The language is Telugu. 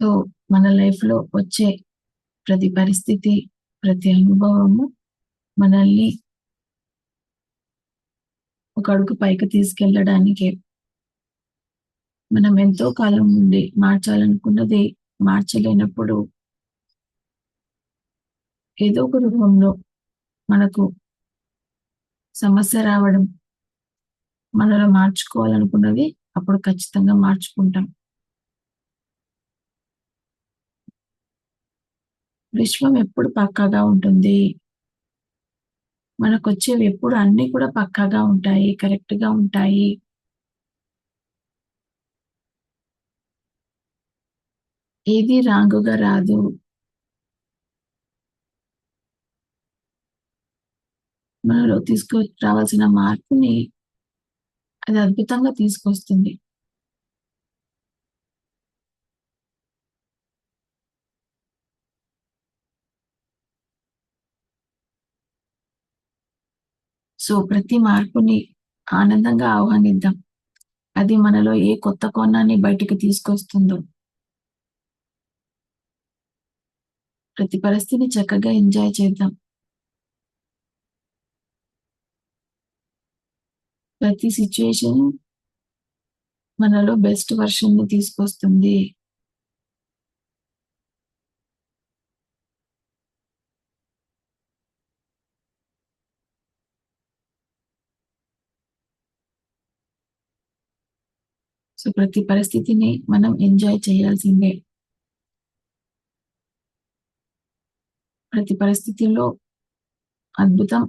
సో, మన లైఫ్‌లో వచ్చే ప్రతి పరిస్థితి, ప్రతి అనుభవము మనల్ని ఒక అడుగు పైకి తీసుకెళ్ళడానికే. మనం ఎంతో కాలం నుండి మార్చాలనుకున్నది మార్చలేనప్పుడు ఏదో ఒక రూపంలో మనకు సమస్య రావడం, మనలో మార్చుకోవాలనుకున్నది అప్పుడు ఖచ్చితంగా మార్చుకుంటాం. విశ్వం ఎప్పుడు పక్కాగా ఉంటుంది. మనకు వచ్చేవి ఎప్పుడు అన్నీ కూడా పక్కాగా ఉంటాయి. కరెక్ట్‌గా ఉంటాయి. ఏది రాంగుగా రాదు. మనలో తీసుకు రావాల్సిన మార్పుని అది అద్భుతంగా తీసుకొస్తుంది. సో, ప్రతి మార్పుని ఆనందంగా ఆహ్వానిద్దాం. అది మనలో ఏ కొత్త కోణాన్ని బయటికి తీసుకొస్తుందో. ప్రతి పరిస్థితిని చక్కగా ఎంజాయ్ చేద్దాం. ప్రతి సిట్యుయేషన్ మనలో బెస్ట్ వెర్షన్‌ని తీసుకొస్తుంది. సో, ప్రతి పరిస్థితిని మనం ఎంజాయ్ చేయాల్సిందే. ప్రతి పరిస్థితిలో అద్భుతం